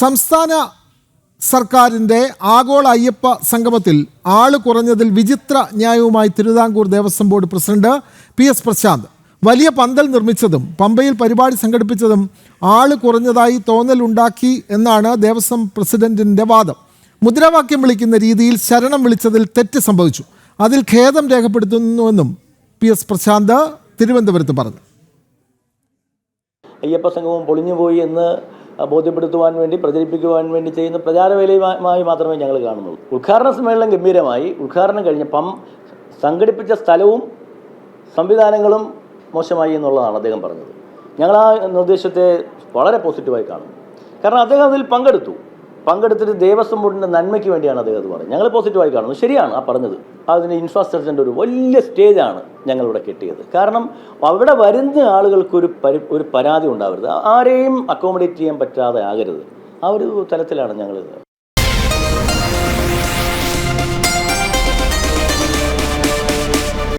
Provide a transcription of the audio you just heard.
സംസ്ഥാന സർക്കാരിന്റെ ആഗോള അയ്യപ്പ സംഗമത്തിൽ ആൾ കുറഞ്ഞതിൽ വിചിത്ര ന്യായവുമായി Thiruvithamkoor Devaswom board president P S Prashanth. വലിയ പന്തൽ നിർമ്മിച്ചതും പമ്പയിൽ പരിപാടി സംഘടിപ്പിച്ചതും ആൾ കുറഞ്ഞതായി തോന്നലുണ്ടാക്കി എന്നാണ് ദേവസ്വം പ്രസിഡന്റിന്റെ വാദം. മുദ്രാവാക്യം വിളിക്കുന്ന രീതിയിൽ ശരണം വിളിച്ചതിൽ തെറ്റ് സംഭവിച്ചു. അതിൽ ഖേദം രേഖപ്പെടുത്തുന്നുവെന്നും പി എസ് പ്രശാന്ത് തിരുവനന്തപുരത്ത് പറഞ്ഞു. അയ്യപ്പ സംഗമം പൊളിഞ്ഞുപോയി എന്ന് ബോധ്യപ്പെടുത്തുവാൻ വേണ്ടി പ്രചരിപ്പിക്കുവാൻ വേണ്ടി ചെയ്യുന്ന പ്രചാരവേലയുമായി മാത്രമേ ഞങ്ങൾ കാണുന്നുള്ളൂ. ഉദ്ഘാടന സമ്മേളനം ഗംഭീരമായി. ഉദ്ഘാടനം കഴിഞ്ഞ പം സംഘടിപ്പിച്ച സ്ഥലവും സംവിധാനങ്ങളും മോശമായി എന്നുള്ളതാണ് അദ്ദേഹം പറഞ്ഞത്. ഞങ്ങൾ ആ നിർദ്ദേശത്തെ വളരെ പോസിറ്റീവായി കാണുന്നു. കാരണം അദ്ദേഹം അതിൽ പങ്കെടുത്തു. പങ്കെടുത്തിട്ട് ദേവസ്വം ബോർഡിന്റെ നന്മയ്ക്ക് വേണ്ടിയാണ് അദ്ദേഹം അത് പറഞ്ഞത്. ഞങ്ങൾ പോസിറ്റീവായി കാണുന്നു. ശരിയാണ് ആ പറഞ്ഞത്. അതിന് ഇൻഫ്രാസ്ട്രക്ചറിന്റെ ഒരു വലിയ സ്റ്റേജാണ് ഞങ്ങളിവിടെ കിട്ടിയത്. കാരണം അവിടെ വരുന്ന ആളുകൾക്കൊരു പരി ഒരു പരാതി ഉണ്ടാവരുത്. ആരെയും അക്കോമഡേറ്റ് ചെയ്യാൻ പറ്റാതെ ആകരുത്. ആ ഒരു തലത്തിലാണ് ഞങ്ങൾ